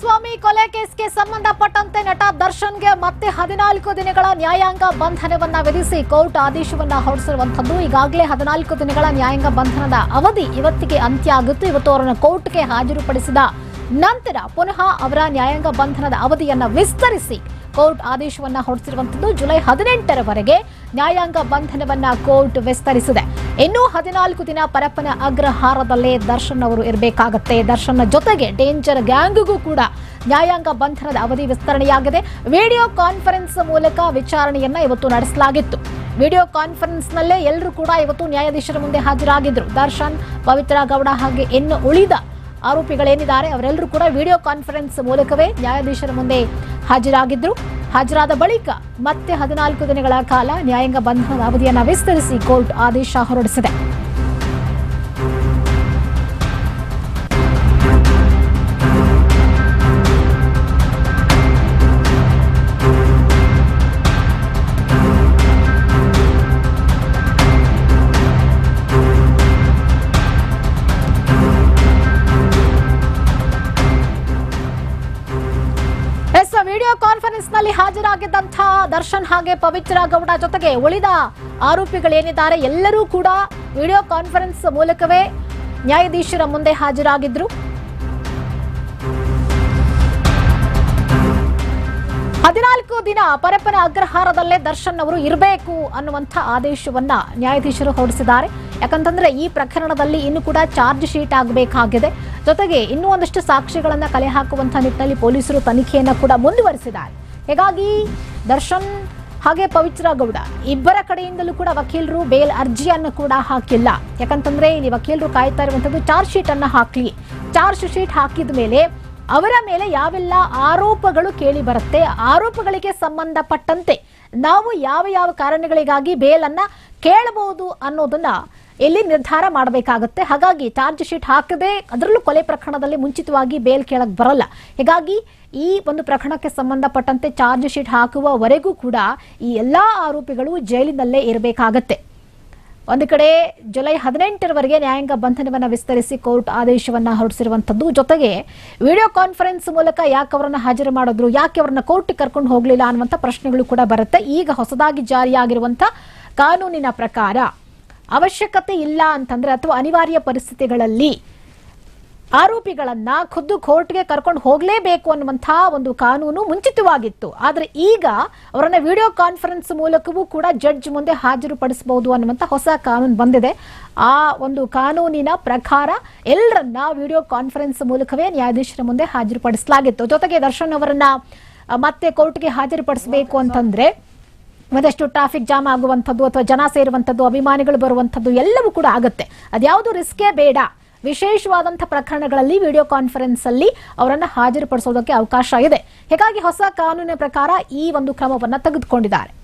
ಸ್ವಾಮಿ ಕೊಲೆ ಕೇಸ್ಗೆ ಸಂಬಂಧಪಟ್ಟಂತೆ ನಟ ದರ್ಶನ್ಗೆ ಮತ್ತೆ ಹದಿನಾಲ್ಕು ದಿನಗಳ ನ್ಯಾಯಾಂಗ ಬಂಧನವನ್ನ ವಿಧಿಸಿ ಕೋರ್ಟ್ ಆದೇಶವನ್ನ ಹೊರಡಿಸಿರುವಂತದ್ದು ಈಗಾಗಲೇ ಹದಿನಾಲ್ಕು ದಿನಗಳ ನ್ಯಾಯಾಂಗ ಬಂಧನದ ಅವಧಿ ಇವತ್ತಿಗೆ ಅಂತ್ಯ ಆಗುತ್ತೆ. ಇವತ್ತು ಅವರನ್ನು ಕೋರ್ಟ್ಗೆ ಹಾಜರುಪಡಿಸಿದ ನಂತರ ಪುನಃ ಅವರ ನ್ಯಾಯಾಂಗ ಬಂಧನದ ಅವಧಿಯನ್ನ ವಿಸ್ತರಿಸಿ ಕೋರ್ಟ್ ಆದೇಶವನ್ನ ಹೊರಡಿಸಿರುವಂತದ್ದು ಜುಲೈ ಹದಿನೆಂಟರವರೆಗೆ ನ್ಯಾಯಾಂಗ ಬಂಧನವನ್ನ ಕೋರ್ಟ್ ವಿಸ್ತರಿಸಿದೆ. ಇನ್ನೂ ಹದಿನಾಲ್ಕು ದಿನ ಪರಪ್ಪನ ಅಗ್ರಹಾರದಲ್ಲೇ ದರ್ಶನ್ ಅವರು ಇರಬೇಕಾಗತ್ತೆ. ದರ್ಶನ್ ಜೊತೆಗೆ ಡೇಂಜರ್ ಗ್ಯಾಂಗ್ಗೂ ಕೂಡ ನ್ಯಾಯಾಂಗ ಬಂಧನದ ಅವಧಿ ವಿಸ್ತರಣೆಯಾಗಿದೆ. ವಿಡಿಯೋ ಕಾನ್ಫರೆನ್ಸ್ ಮೂಲಕ ವಿಚಾರಣೆಯನ್ನ ಇವತ್ತು ನಡೆಸಲಾಗಿತ್ತು. ವಿಡಿಯೋ ಕಾನ್ಫರೆನ್ಸ್ನಲ್ಲೇ ಎಲ್ಲರೂ ಕೂಡ ಇವತ್ತು ನ್ಯಾಯಾಧೀಶರ ಮುಂದೆ ಹಾಜರಾಗಿದ್ರು. ದರ್ಶನ್, ಪವಿತ್ರ ಗೌಡ ಹಾಗೆ ಇನ್ನು ಉಳಿದ ಆರೋಪಿಗಳೇನಿದ್ದಾರೆ ಅವರೆಲ್ಲರೂ ಕೂಡ ವಿಡಿಯೋ ಕಾನ್ಫರೆನ್ಸ್ ಮೂಲಕವೇ ನ್ಯಾಯಾಧೀಶರ ಮುಂದೆ ಹಾಜರಾಗಿದ್ದರು ಹಾಜರಾದ ಬಳಿಕ ಮತ್ತೆ ಹದಿನಾಲ್ಕು ದಿನಗಳ ಕಾಲ ನ್ಯಾಯಾಂಗ ಬಂಧನದ ಅವಧಿಯನ್ನು ವಿಸ್ತರಿಸಿ ಕೋರ್ಟ್ ಆದೇಶ ಹೊರಡಿಸಿದೆ. ವಿಡಿಯೋ ಕಾನ್ಫರೆನ್ಸ್ನಲ್ಲಿ ಹಾಜರಾಗಿದ್ದಂತಹ ದರ್ಶನ್ ಹಾಗೆ ಪವಿತ್ರ ಗೌಡ ಜೊತೆಗೆ ಉಳಿದ ಆರೋಪಿಗಳೇನಿದ್ದಾರೆ ಎಲ್ಲರೂ ಕೂಡ ವಿಡಿಯೋ ಕಾನ್ಫರೆನ್ಸ್ ಮೂಲಕವೇ ನ್ಯಾಯಾಧೀಶರ ಮುಂದೆ ಹಾಜರಾಗಿದ್ರು. ಹದಿನಾಲ್ಕು ದಿನ ಪರಪರ ಅಗ್ರಹಾರದಲ್ಲೇ ದರ್ಶನ್ ಅವರು ಇರಬೇಕು ಅನ್ನುವಂಥ ಆದೇಶವನ್ನ ನ್ಯಾಯಾಧೀಶರು ಹೊರಡಿಸಿದ್ದಾರೆ. ಯಾಕಂತಂದ್ರೆ ಈ ಪ್ರಕರಣದಲ್ಲಿ ಇನ್ನು ಕೂಡ ಚಾರ್ಜ್ ಶೀಟ್ ಆಗಬೇಕಾಗಿದೆ. ಜೊತೆಗೆ ಇನ್ನೂ ಒಂದಷ್ಟು ಸಾಕ್ಷಿಗಳನ್ನ ಕಲೆ ಹಾಕುವಂತಹ ನಿಟ್ಟಿನಲ್ಲಿ ಪೊಲೀಸರು ತನಿಖೆಯನ್ನ ಕೂಡ ಮುಂದುವರಿಸಿದ್ದಾರೆ. ಹೀಗಾಗಿ ದರ್ಶನ್ ಹಾಗೆ ಪವಿತ್ರ ಗೌಡ, ಇಬ್ಬರ ಕಡೆಯಿಂದಲೂ ಕೂಡ ವಕೀಲರು ಬೇಲ್ ಅರ್ಜಿಯನ್ನು ಕೂಡ ಹಾಕಿಲ್ಲ. ಯಾಕಂತಂದ್ರೆ ಇಲ್ಲಿ ವಕೀಲರು ಕಾಯ್ತಾ ಇರುವಂತದ್ದು ಚಾರ್ಜ್ ಶೀಟ್ ಅನ್ನ ಹಾಕ್ಲಿ. ಚಾರ್ಜ್ ಶೀಟ್ ಹಾಕಿದ ಮೇಲೆ ಅವರ ಮೇಲೆ ಯಾವೆಲ್ಲ ಆರೋಪಗಳು ಕೇಳಿ ಬರುತ್ತೆ, ಆರೋಪಗಳಿಗೆ ಸಂಬಂಧಪಟ್ಟಂತೆ ನಾವು ಯಾವ ಯಾವ ಕಾರಣಗಳಿಗಾಗಿ ಬೇಲನ್ನ ಕೇಳಬಹುದು ಅನ್ನೋದನ್ನ ಇಲ್ಲಿ ನಿರ್ಧಾರ ಮಾಡಬೇಕಾಗುತ್ತೆ? ಹಾಗಾಗಿ ಚಾರ್ಜ್ ಶೀಟ್ ಹಾಕದೆ ಅದರಲ್ಲೂ ಕೊಲೆ ಪ್ರಕರಣದಲ್ಲಿ ಮುಂಚಿತವಾಗಿ ಬೇಲ್ ಕೇಳಕ್ ಬರಲ್ಲ. ಹೀಗಾಗಿ ಈ ಒಂದು ಪ್ರಕರಣಕ್ಕೆ ಸಂಬಂಧಪಟ್ಟಂತೆ ಚಾರ್ಜ್ ಶೀಟ್ ಹಾಕುವವರೆಗೂ ಕೂಡ ಈ ಎಲ್ಲಾ ಆರೋಪಿಗಳು ಜೈಲಿನಲ್ಲೇ ಇರಬೇಕಾಗತ್ತೆ. ಒಂದು ಕಡೆ ಜುಲೈ ಹದಿನೆಂಟರವರೆಗೆ ನ್ಯಾಯಾಂಗ ಬಂಧನವನ್ನ ವಿಸ್ತರಿಸಿ ಕೋರ್ಟ್ ಆದೇಶವನ್ನ ಹೊರಡಿಸಿರುವಂತದ್ದು ಜೊತೆಗೆ ವಿಡಿಯೋ ಕಾನ್ಫರೆನ್ಸ್ ಮೂಲಕ ಯಾಕೆ ಅವರನ್ನ ಹಾಜರು ಮಾಡಿದ್ರು, ಯಾಕೆ ಅವರನ್ನ ಕೋರ್ಟ್ ಕರ್ಕೊಂಡು ಹೋಗಲಿಲ್ಲ ಅನ್ನುವಂಥ ಪ್ರಶ್ನೆಗಳು ಕೂಡ ಬರುತ್ತೆ. ಈಗ ಹೊಸದಾಗಿ ಜಾರಿಯಾಗಿರುವಂತ ಕಾನೂನಿನ ಪ್ರಕಾರ ಅವಶ್ಯಕತೆ ಇಲ್ಲ ಅಂತಂದ್ರೆ ಅಥವಾ ಅನಿವಾರ್ಯ ಪರಿಸ್ಥಿತಿಗಳಲ್ಲಿ ಆರೋಪಿಗಳನ್ನ ಖುದ್ದು ಕೋರ್ಟ್ಗೆ ಕರ್ಕೊಂಡು ಹೋಗಲೇಬೇಕು ಅನ್ನುವಂತಹ ಒಂದು ಕಾನೂನು ಮುಂಚಿತವಾಗಿತ್ತು. ಆದರೆ ಈಗ ಅವರನ್ನ ವಿಡಿಯೋ ಕಾನ್ಫರೆನ್ಸ್ ಮೂಲಕವೂ ಕೂಡ ಜಡ್ಜ್ ಮುಂದೆ ಹಾಜರುಪಡಿಸಬಹುದು ಅನ್ನುವಂಥ ಹೊಸ ಕಾನೂನು ಬಂದಿದೆ. ಆ ಒಂದು ಕಾನೂನಿನ ಪ್ರಕಾರ ಎಲ್ಲರನ್ನ ವಿಡಿಯೋ ಕಾನ್ಫರೆನ್ಸ್ ಮೂಲಕವೇ ನ್ಯಾಯಾಧೀಶರ ಮುಂದೆ ಹಾಜರುಪಡಿಸಲಾಗಿತ್ತು. ಜೊತೆಗೆ ದರ್ಶನ್ ಅವರನ್ನ ಮತ್ತೆ ಕೋರ್ಟ್ಗೆ ಹಾಜರುಪಡಿಸಬೇಕು ಅಂತಂದ್ರೆ ಒಂದಷ್ಟು ಟ್ರಾಫಿಕ್ ಜಾಮ್ ಆಗುವಂಥದ್ದು ಅಥವಾ ಜನ ಸೇರುವಂಥದ್ದು, ಅಭಿಮಾನಿಗಳು ಬರುವಂಥದ್ದು ಎಲ್ಲವೂ ಕೂಡ ಆಗುತ್ತೆ. ಅದ್ಯಾವುದು ರಿಸ್ಕೇ ಬೇಡ. ವಿಶೇಷವಾದಂಥ ಪ್ರಕರಣಗಳಲ್ಲಿ ವಿಡಿಯೋ ಕಾನ್ಫರೆನ್ಸ್ ಅಲ್ಲಿ ಅವರನ್ನ ಹಾಜರುಪಡಿಸೋದಕ್ಕೆ ಅವಕಾಶ ಇದೆ. ಹೀಗಾಗಿ ಹೊಸ ಕಾನೂನಿನ ಪ್ರಕಾರ ಈ ಒಂದು ಕ್ರಮವನ್ನು ತೆಗೆದುಕೊಂಡಿದ್ದಾರೆ.